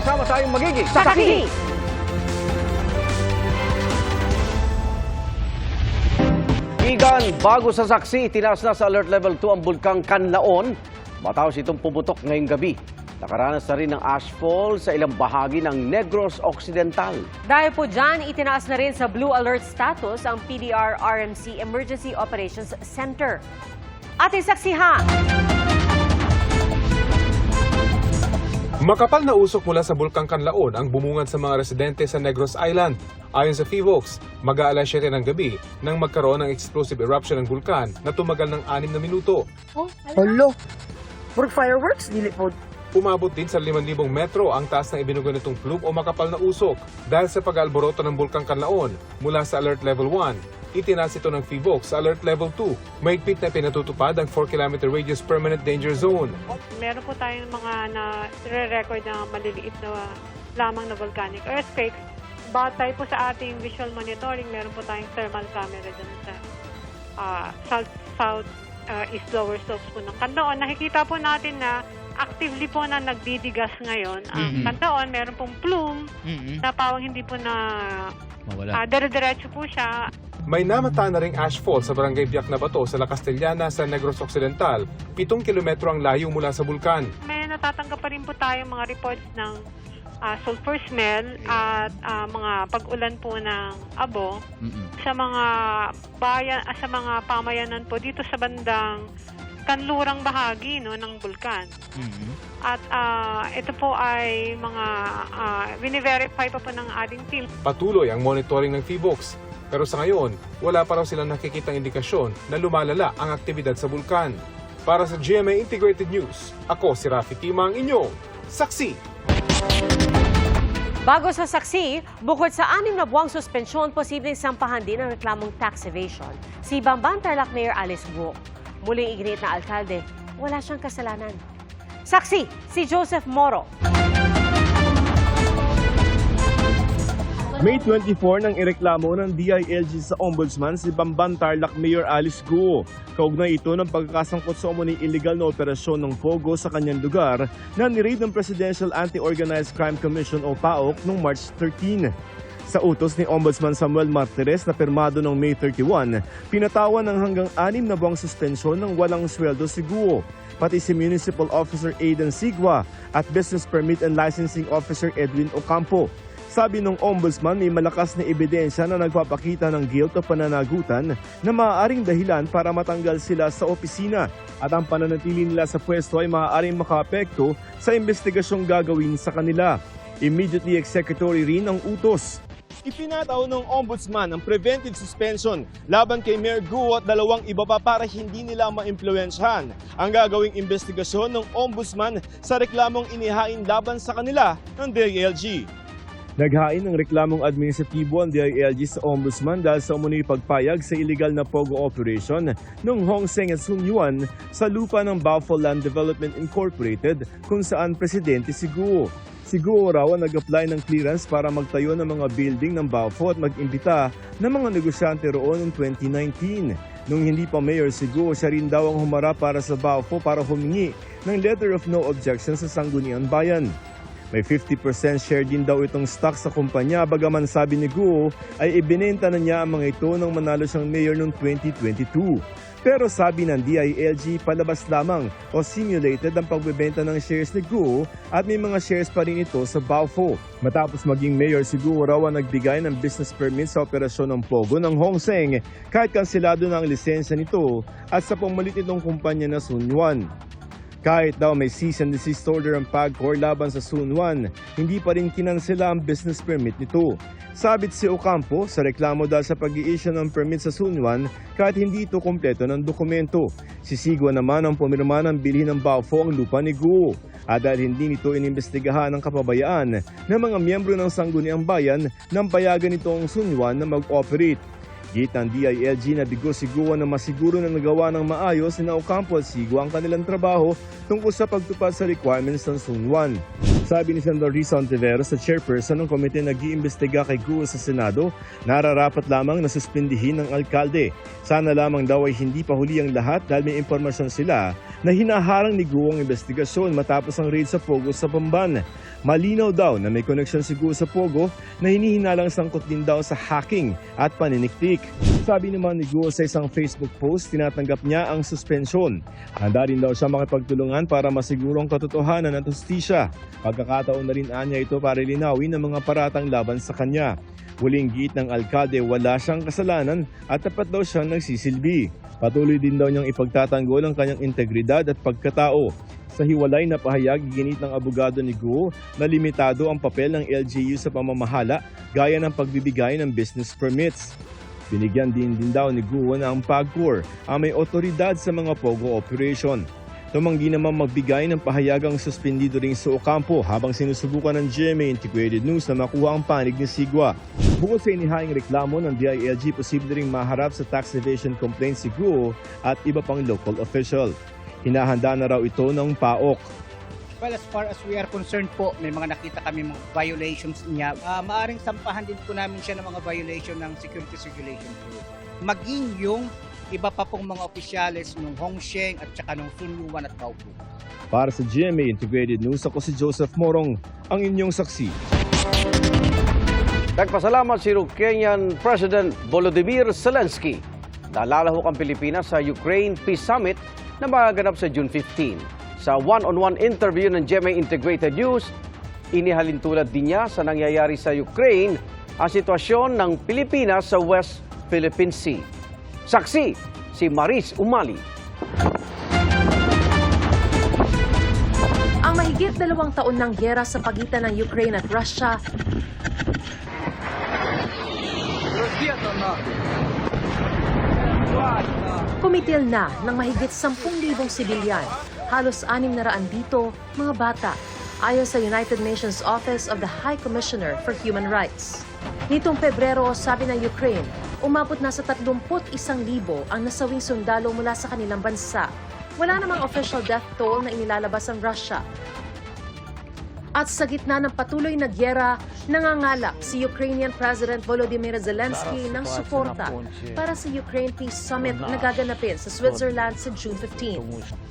Sama-sama tayong magiging Sakaki! Igan, bago sa saksi, tinaas na sa alert level 2 ang bulkang Kanlaon. Matapos itong pumutok ngayong gabi. Nakaranas na rin ng ashfall sa ilang bahagi ng Negros Occidental. Dahil po dyan, itinaas na rin sa Blue Alert status ang PDR-RMC Emergency Operations Center. Ating saksihan! Makapal na usok mula sa Bulkang Kanlaon ang bumungad sa mga residente sa Negros Island. Ayon sa FIVOX, mag-aalas 7 ng gabi nang magkaroon ng explosive eruption ng bulkan na tumagal ng 6 na minuto. Hello. Puro fireworks, dili po. Umabot din sa 5,000 metro ang taas ng ibinugan nitong plume o makapal na usok dahil sa pag-alboroto ng Bulkang Kanlaon mula sa Alert Level 1. Itinaas ito ng FIVOX sa Alert Level 2. Mahigpit na pinatutupad ang 4-kilometer radius permanent danger zone. meron po tayong mga na record na maliliit na lamang na volcanic earthquakes. Batay po sa ating visual monitoring, meron po tayong thermal camera dyan sa ah, south, south ah, east lower slopes po ng Kandaon. Nakikita po natin na actively po na nagdidigas ngayon. Ang Mhm. Kandaon, meron pong plume Mm-mm. na pawang hindi po na Mawala. ah, dire-diretso po siya. May namata na ring ashfall sa barangay Biak na Bato sa La Castellana sa Negros Occidental. Pitong kilometro ang layo mula sa bulkan. May natatanggap pa rin po tayong mga reports ng ah, sulfur smell at ah, mga pag-ulan po ng abo Mm-mm. sa mga bayan ah, sa mga pamayanan po dito sa bandang kanlurang bahagi no ng bulkan. Mm-mm. At ah, ito po ay mga uh, verify pa po ng ating team. Patuloy ang monitoring ng FIVOX. Pero sa ngayon, wala pa raw silang nakikitang indikasyon na lumalala ang aktibidad sa bulkan. Para sa GMA Integrated News, ako si Rafi Tima ang inyong saksi. Bago sa saksi, bukod sa anim na buwang suspensyon, posibleng sampahan din ang reklamong tax evasion. Si Bamban Tarlac Mayor Alice Guo. Muling iginit na alkalde, wala siyang kasalanan. Saksi, si Joseph Moro. May 24 nang ireklamo ng DILG sa Ombudsman si Bamban Tarlac Mayor Alice Guo. Kaugnay ito ng pagkakasangkot sa umuning illegal na operasyon ng Pogo sa kanyang lugar na niraid ng Presidential Anti-Organized Crime Commission o PAOK noong March 13. Sa utos ni Ombudsman Samuel Martires na pirmado noong May 31, pinatawan ng hanggang anim na buwang suspensyon ng walang sweldo si Guo, pati si Municipal Officer Aidan Sigwa at Business Permit and Licensing Officer Edwin Ocampo. Sabi ng ombudsman may malakas na ebidensya na nagpapakita ng guilt o pananagutan na maaaring dahilan para matanggal sila sa opisina at ang pananatili nila sa pwesto ay maaaring makaapekto sa investigasyong gagawin sa kanila. Immediately executory rin ang utos. Ipinataw ng ombudsman ang preventive suspension laban kay Mayor Guo at dalawang iba pa para hindi nila maimpluwensyahan ang gagawing investigasyon ng ombudsman sa reklamong inihain laban sa kanila ng DILG. Naghain ng reklamong administratibo ang DILG sa Ombudsman dahil sa umunoy pagpayag sa illegal na POGO operation ng Hong Seng at Sun Yuan sa lupa ng Baofu Land Development Incorporated kung saan presidente si Guo. Si Guo raw nag-apply ng clearance para magtayo ng mga building ng Baofu at mag-imbita ng mga negosyante roon noong 2019. Nung hindi pa mayor si Guo, siya rin daw ang humarap para sa Baofu para humingi ng letter of no objection sa Sangguniang Bayan. May 50% share din daw itong stock sa kumpanya bagaman sabi ni Guo ay ibinenta na niya ang mga ito nang manalo siyang mayor noong 2022. Pero sabi ng DILG palabas lamang o simulated ang pagbebenta ng shares ni Guo at may mga shares pa rin ito sa Baofu. Matapos maging mayor si Guo raw ang nagbigay ng business permit sa operasyon ng Pogo ng Hong Seng kahit kansilado na ang lisensya nito at sa pumalit itong kumpanya na Sun Yuan. Kahit daw may cease and desist order ang PAGCOR laban sa Sunwan, hindi pa rin kinansela ang business permit nito. Sabit si Ocampo sa reklamo dahil sa pag issue ng permit sa Sunwan kahit hindi ito kompleto ng dokumento. Si Sigwa naman ang pumirma ng bilhin ng Baofo ang lupa ni Guo. At dahil hindi nito inimbestigahan ng kapabayaan ng mga miyembro ng Sangguniang Bayan nang payagan nito ang Sunwan na mag-operate. Git ng DILG na bigo si Guo na masiguro na nagawa ng maayos ni Ocampo at Sigwa ang kanilang trabaho tungkol sa pagtupad sa requirements ng Sunwan. Sabi ni Senador Risa Ontiveros sa chairperson ng komite nag-iimbestiga kay Guo sa Senado, nararapat lamang na suspindihin ng alkalde. Sana lamang daw ay hindi pa huli ang lahat dahil may impormasyon sila na hinaharang ni Guo ang investigasyon matapos ang raid sa Pogo sa Bamban. Malinaw daw na may koneksyon si Guo sa Pogo na hinihinalang sangkot din daw sa hacking at paniniktik. Sabi naman ni Guo sa isang Facebook post, tinatanggap niya ang suspensyon. Handa rin daw siya makipagtulungan para masigurong katotohanan at hustisya. Pagkakataon na rin anya ito para linawin ang mga paratang laban sa kanya. Huling git ng alkalde wala siyang kasalanan at tapat daw siyang nagsisilbi. Patuloy din daw niyang ipagtatanggol ang kanyang integridad at pagkatao. Sa hiwalay na pahayag, ginit ng abogado ni Guo na limitado ang papel ng LGU sa pamamahala gaya ng pagbibigay ng business permits. Binigyan din din daw ni Guo na ang PAGCOR ang may otoridad sa mga POGO operation. Tumanggi naman magbigay ng pahayagang suspendido rin sa Ocampo habang sinusubukan ng GMA Integrated News na makuha ang panig ni Sigwa. Bukod sa inihayang reklamo ng DILG, posible ring maharap sa tax evasion complaint si Guo at iba pang local official. Hinahanda na raw ito ng PAOK. Well, as far as we are concerned po, may mga nakita kami mga violations niya. Ah, maaring sampahan din po namin siya ng mga violation ng security regulation po. Maging yung iba pa pong mga opisyales ng Hongsheng at saka ng Sunyuan at Baopu. Para sa GMA Integrated News, ako si Joseph Morong, ang inyong saksi. Nagpasalamat si Ukrainian President Volodymyr Zelensky. Nalalahok ang Pilipinas sa Ukraine Peace Summit na magaganap sa June 15. Sa one-on-one interview ng GMA Integrated News, inihalin tulad din niya sa nangyayari sa Ukraine ang sitwasyon ng Pilipinas sa West Philippine Sea. Saksi, si Maris Umali. Ang mahigit dalawang taon ng gyera sa pagitan ng Ukraine at Russia kumitil na ng mahigit 10,000 sibilyan. Halos 600 dito, mga bata, ayon sa United Nations Office of the High Commissioner for Human Rights. Nitong Pebrero, sabi ng Ukraine, umabot na sa 31,000 ang nasawing sundalo mula sa kanilang bansa. Wala namang official death toll na inilalabas ang Russia. At sa gitna ng patuloy na gyera, nangangalap si Ukrainian President Volodymyr Zelensky ng suporta para sa Ukraine Peace Summit na gaganapin sa Switzerland sa June 15.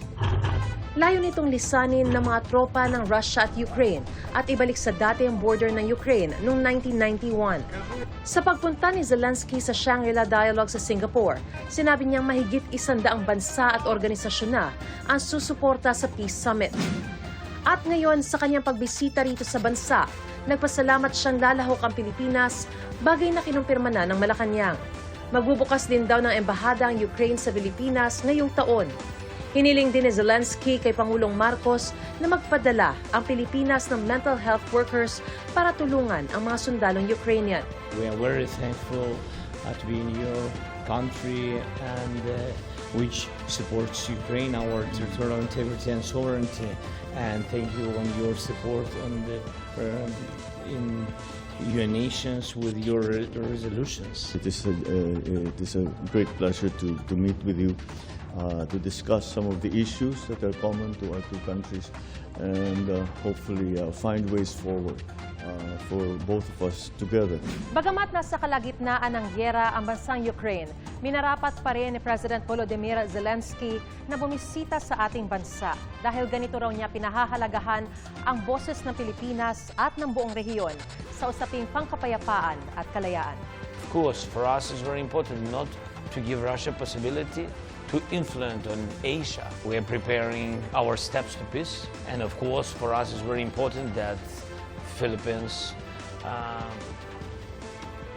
Layo nitong lisanin ng mga tropa ng Russia at Ukraine at ibalik sa dati ang border ng Ukraine noong 1991. Sa pagpunta ni Zelensky sa Shangri-La Dialogue sa Singapore, sinabi niyang mahigit isandaang bansa at organisasyon na ang susuporta sa Peace Summit. At ngayon sa kanyang pagbisita rito sa bansa, nagpasalamat siyang lalahok ang Pilipinas, bagay na kinumpirma na ng Malacanang. Magbubukas din daw ng embahada ang Ukraine sa Pilipinas ngayong taon. Hiniling din ni Zelensky kay Pangulong Marcos na magpadala ang Pilipinas ng mental health workers para tulungan ang mga sundalong Ukrainian. We are very thankful uh, to be in your country and uh, which supports Ukraine, our territorial integrity and sovereignty. And thank you on your support on the um, in UN nations with your re- resolutions. It is a, uh, it is a great pleasure to, to meet with you uh, to discuss some of the issues that are common to our two countries and uh, hopefully uh, find ways forward uh, for both of us together. Bagamat nasa kalagitnaan ng gyera ang bansang Ukraine, minarapat pa rin ni President Volodymyr Zelensky na bumisita sa ating bansa dahil ganito raw niya pinahahalagahan ang boses ng Pilipinas at ng buong rehiyon sa usaping pangkapayapaan at kalayaan. Of course, for us it's very important not to give Russia possibility to influence on Asia. We are preparing our steps to peace, and of course, for us it's very important that Philippines um,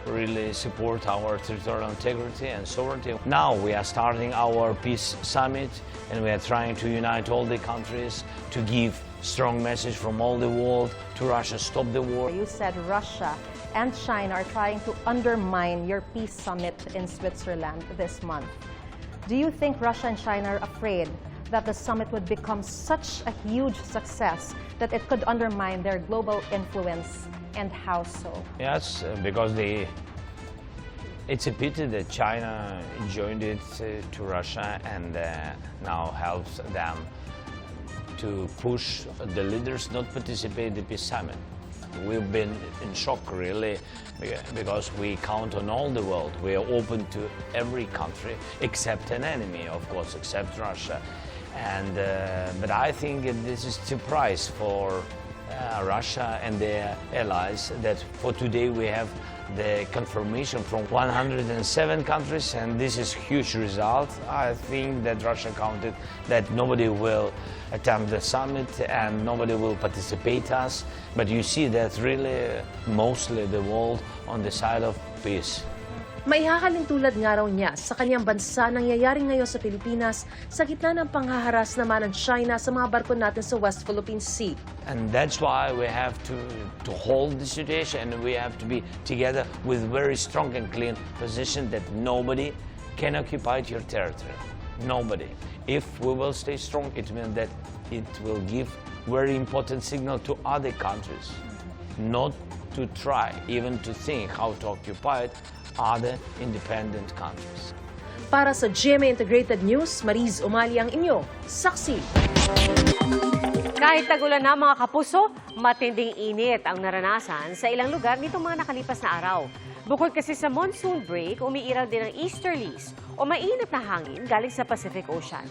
really support our territorial integrity and sovereignty. Now we are starting our peace summit, and we are trying to unite all the countries to give strong message from all the world to Russia, stop the war. You said Russia and China are trying to undermine your peace summit in Switzerland this month. Do you think Russia and China are afraid that the summit would become such a huge success that it could undermine their global influence? And how so? Yes, uh, because they. It's a pity that China joined it uh, to Russia and uh, now helps them to push the leaders not participate in the peace summit. We've been in shock really because we count on all the world. We are open to every country except an enemy, of course, except Russia. And uh, but I think this is surprise for uh, Russia and their allies that for today we have the confirmation from 107 countries and this is huge result. I think that Russia counted that nobody will attend the summit and nobody will participate us. But you see that really mostly the world on the side of peace. Maihahalin tulad nga raw niya sa kanyang bansa nangyayari ngayon sa Pilipinas sa gitna ng panghaharas naman ng China sa mga barko natin sa West Philippine Sea. And that's why we have to, to hold the situation and we have to be together with very strong and clean position that nobody can occupy your territory. Nobody. If we will stay strong, it means that it will give very important signal to other countries not to try even to think how to occupy it other independent countries. Para sa GMA Integrated News, Mariz Umali ang inyo, saksi. Kahit tagulan na mga kapuso, matinding init ang naranasan sa ilang lugar nitong mga nakalipas na araw. Bukod kasi sa monsoon break, umiiral din ang easterlies o mainit na hangin galing sa Pacific Ocean.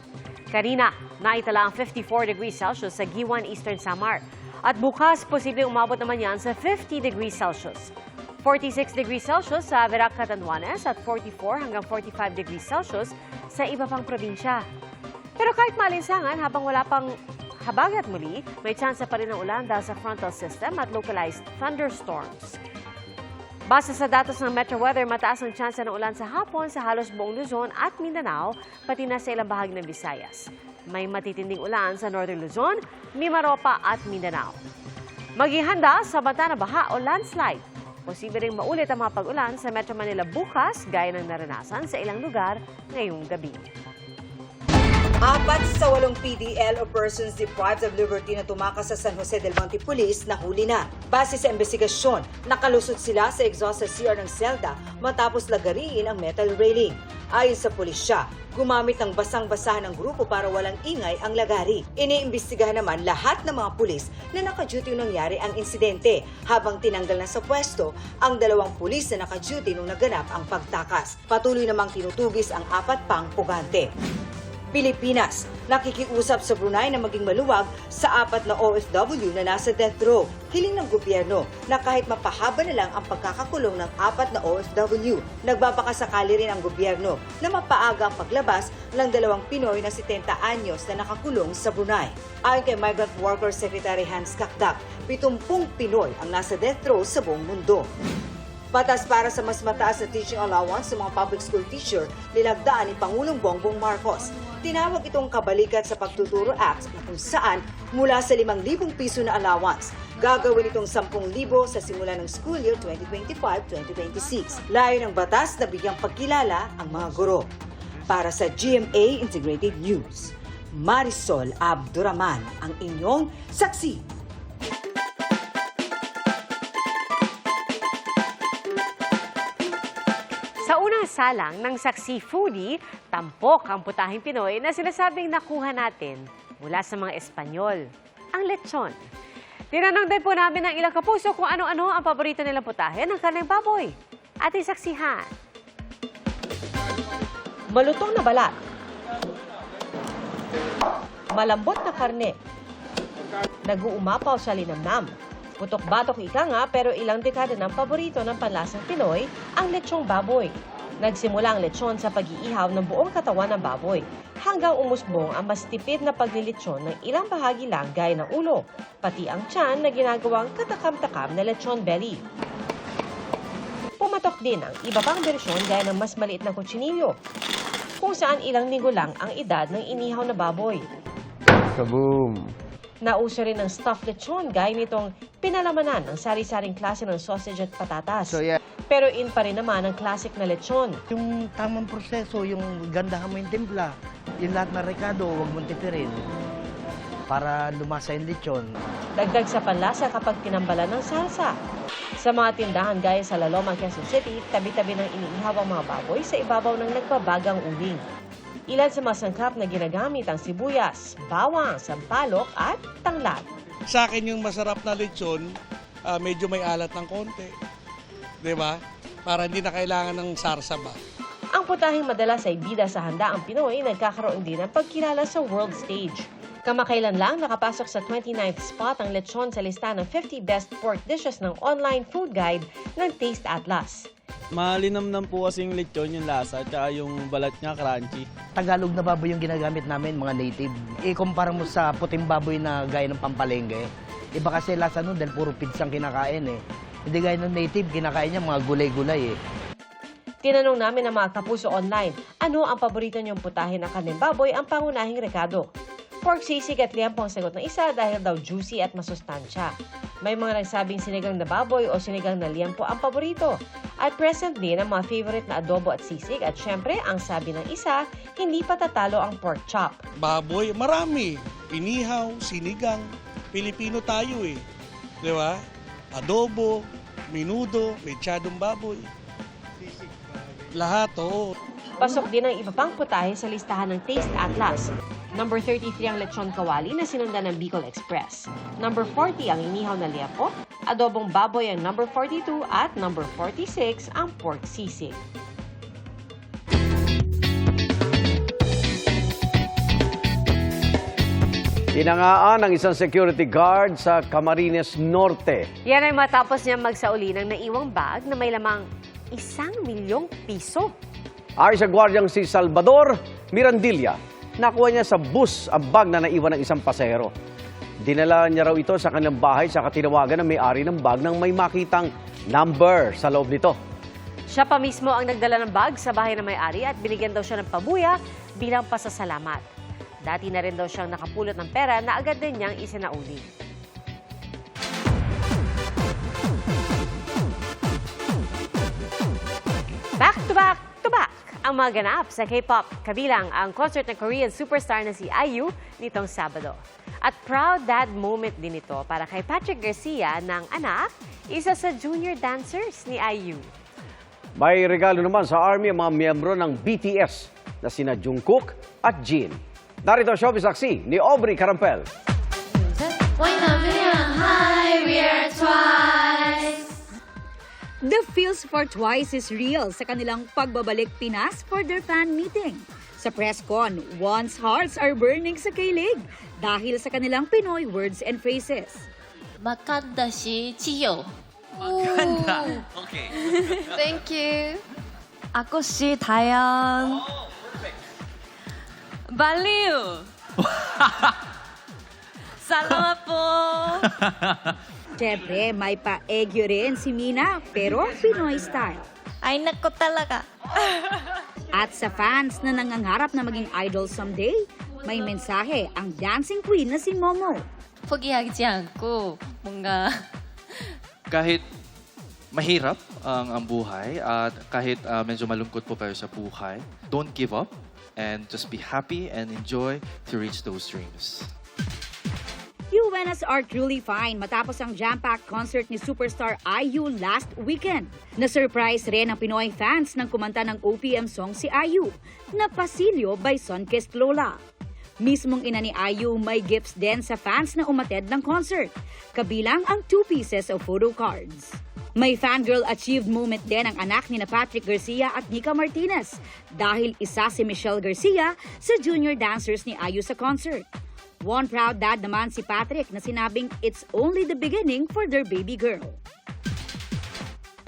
Karina, naitala ang 54 degrees Celsius sa Giwan, Eastern Samar. At bukas, posibleng umabot naman yan sa 50 degrees Celsius. 46 degrees Celsius sa Verac Catanduanes at 44 hanggang 45 degrees Celsius sa iba pang probinsya. Pero kahit malinsangan, habang wala pang habagat muli, may tsansa pa rin ng ulan dahil sa frontal system at localized thunderstorms. Base sa datos ng Metro Weather, mataas ang tsansa ng ulan sa hapon sa halos buong Luzon at Mindanao, pati na sa ilang bahagi ng Visayas. May matitinding ulan sa Northern Luzon, Mimaropa at Mindanao. Maging sa banta na baha o landslide. Posible ring maulit ang mga pag-ulan sa Metro Manila bukas, gaya ng naranasan sa ilang lugar ngayong gabi. Apat sa walong PDL o persons deprived of liberty na tumakas sa San Jose del Monte Police nahuli na. Base sa investigasyon, nakalusot sila sa exhaust sa CR ng selda matapos lagariin ang metal railing. Ayon sa pulisya, gumamit ng basang-basahan ng grupo para walang ingay ang lagari. Iniimbestigahan naman lahat ng mga pulis na nakaduty nung nangyari ang insidente habang tinanggal na sa pwesto ang dalawang pulis na nakaduty nung naganap ang pagtakas. Patuloy namang tinutugis ang apat pang pugante. Pilipinas, nakikiusap sa Brunei na maging maluwag sa apat na OFW na nasa death row. Hiling ng gobyerno na kahit mapahaba na lang ang pagkakakulong ng apat na OFW. Nagbabakasakali rin ang gobyerno na mapaaga ang paglabas ng dalawang Pinoy na 70 anyos na nakakulong sa Brunei. Ayon kay Migrant Workers Secretary Hans Kakdak, 70 Pinoy ang nasa death row sa buong mundo. Batas para sa mas mataas na teaching allowance sa mga public school teacher, nilagdaan ni Pangulong Bongbong Marcos. Tinawag itong kabalikat sa Pagtuturo Act na kung saan mula sa 5,000 piso na allowance, gagawin itong 10,000 sa simula ng school year 2025-2026. Layo ng batas na bigyang pagkilala ang mga guro. Para sa GMA Integrated News, Marisol Abduraman ang inyong saksi. Salang ng saksi foodie, tampok ang putahing Pinoy na sinasabing nakuha natin mula sa mga Espanyol, ang lechon. Tinanong din po namin ng ilang kapuso kung ano-ano ang paborito nilang putahe ng karneng baboy. Ating saksihan. Malutong na balat. Malambot na karne. Nag-uumapaw sa linamnam. Putok-batok ika nga pero ilang dekada ng paborito ng panlasang Pinoy ang lechong baboy. Nagsimula ang lechon sa pag-iihaw ng buong katawan ng baboy hanggang umusbong ang mas tipid na paglilitsyon ng ilang bahagi lang gaya ng ulo, pati ang tiyan na ginagawang katakam-takam na lechon belly. Pumatok din ang iba pang bersyon gaya ng mas maliit na kutsinilyo, kung saan ilang linggo lang ang edad ng inihaw na baboy. Nauso rin ang stuffed lechon gaya nitong pinalamanan ng sari-saring klase ng sausage at patatas. Pero in pa rin naman ang classic na lechon. Yung tamang proseso, yung gandahan mo yung timpla, yung lahat na rekado, huwag mong tipirin para lumasa yung lechon. Dagdag sa panlasa kapag tinambalan ng salsa. Sa mga tindahan gaya sa Laloma, Quezon City, tabi-tabi ng iniihaw ang mga baboy sa ibabaw ng nagbabagang uling. Ilan sa mga sangkap na ginagamit ang sibuyas, bawang, sampalok at tanglad. Sa akin yung masarap na lechon, ah, medyo may alat ng konti. 'Di ba? Para hindi na kailangan ng sarsa ba. Ang putahing madalas ay bida sa handaang Pinoy nagkakaroon din ng pagkilala sa world stage. Kamakailan lang nakapasok sa 29th spot ang lechon sa lista ng 50 best pork dishes ng online food guide ng Taste Atlas. Malinamnam po kasing lechon yung lasa, tsaka yung balat niya crunchy. Tagalog na baboy yung ginagamit namin, mga native. Ikumpara mo sa puting baboy na gaya ng pampalengke. Iba kasi lasa nun dahil puro pidsang kinakain eh. Hindi gaya ng native, kinakain niya mga gulay-gulay eh. Tinanong namin ang mga kapuso online, ano ang paborito niyong putahe ng kanin baboy ang pangunahing rekado. Pork sisig at liampo ang sagot ng isa dahil daw juicy at masustansya. May mga nagsabing sinigang na baboy o sinigang na liampo ang paborito. At present din ang mga favorite na adobo at sisig at syempre ang sabi ng isa, hindi pa tatalo ang pork chop. Baboy, marami. Inihaw, sinigang. Pilipino tayo eh. 'Di ba? Adobo, minudo, mechadong baboy. Lahat, oo. Pasok din ang iba pang putahe sa listahan ng Taste Atlas. Number 33 ang lechon kawali na sinundan ng Bicol Express. Number 40 ang inihaw na liapo. Adobong baboy ang number 42 at number 46 ang pork sisig. Tinangaan ng isang security guard sa Camarines Norte. Yan ay matapos niya magsauli ng naiwang bag na may lamang isang milyong piso. Ayon sa gwardyang si Salvador Mirandilla, nakuha niya sa bus ang bag na naiwan ng isang pasahero. Dinala niya raw ito sa kanilang bahay sa katinawagan ng may-ari ng bag nang may makitang number sa loob nito. Siya pa mismo ang nagdala ng bag sa bahay ng may-ari at binigyan daw siya ng pabuya bilang pasasalamat. Dati na rin daw siyang nakapulot ng pera na agad din niyang isinauli. Back to back ang mga ganap sa K-pop, kabilang ang concert ng Korean superstar na si IU nitong Sabado. At proud dad moment din ito para kay Patrick Garcia ng anak, isa sa junior dancers ni IU. May regalo naman sa Army ang mga miyembro ng BTS na sina Jungkook at Jin. Narito ang showbiz saksi ni Aubrey Carampel. The feels for Twice is real sa kanilang pagbabalik Pinas for their fan meeting. Sa press con, one's hearts are burning sa kilig dahil sa kanilang Pinoy words and phrases. Maganda si Chiyo. Maganda. Okay. Thank you. Ako si Tayan. Baliw. Salamat po. Siyempre, may pa-egyo rin si Mina pero Pinoy style. Ay, nako talaga. At sa fans na nangangarap na maging idol someday, may mensahe ang dancing queen na si Momo. 포기하지 않고 뭔가 kahit mahirap ang, ang buhay at kahit ah, medyo malungkot po tayo sa buhay, don't give up and just be happy and enjoy to reach those dreams. UNS are truly fine matapos ang jam-packed concert ni superstar IU last weekend. Na-surprise rin ang Pinoy fans ng kumanta ng OPM song si IU, na Pasilyo by Sunkissed Lola. Mismong ina ni IU may gifts din sa fans na umated ng concert, kabilang ang two pieces of photo cards. May fangirl achieved moment din ang anak ni na Patrick Garcia at Nika Martinez dahil isa si Michelle Garcia sa junior dancers ni IU sa concert. One proud dad naman si Patrick na sinabing it's only the beginning for their baby girl.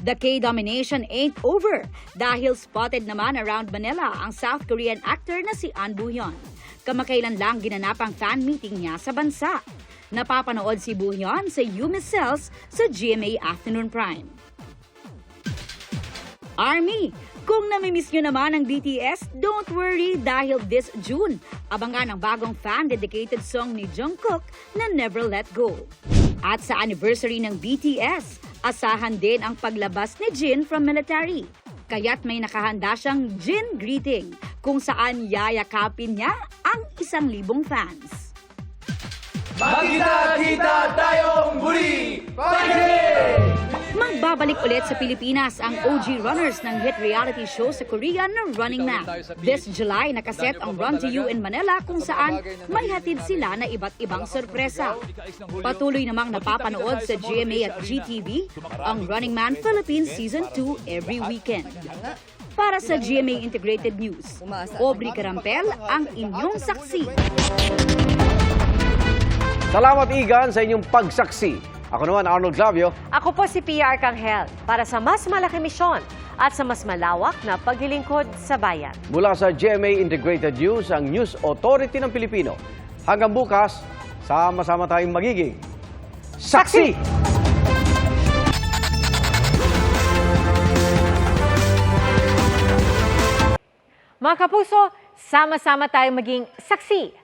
The K-domination ain't over dahil spotted naman around Manila ang South Korean actor na si An Buhyon. Kamakailan lang ginanap ang fan meeting niya sa bansa. Napapanood si Buhyon sa Yumis Cells sa GMA Afternoon Prime. Army, kung namimiss nyo naman ang BTS, don't worry dahil this June, abangan ang bagong fan-dedicated song ni Jungkook na Never Let Go. At sa anniversary ng BTS, asahan din ang paglabas ni Jin from military. Kaya't may nakahanda siyang Jin greeting kung saan yayakapin niya ang isang libong fans. Magkita-kita Magbabalik ulit sa Pilipinas ang OG runners ng hit reality show sa Korea na Running Man. This July, nakaset ang Run to You in Manila kung saan may hatid sila na iba't ibang sorpresa. Patuloy namang napapanood sa GMA at GTV ang Running Man Philippines Season 2 every weekend. Para sa GMA Integrated News, Aubrey Carampel ang inyong saksi. Salamat Igan sa inyong pagsaksi. Ako naman, Arnold Clavio. Ako po si PR Kanghel para sa mas malaki misyon at sa mas malawak na paglilingkod sa bayan. Mula sa GMA Integrated News, ang News Authority ng Pilipino. Hanggang bukas, sama-sama tayong magiging saksi! Mga kapuso, sama-sama tayong maging saksi.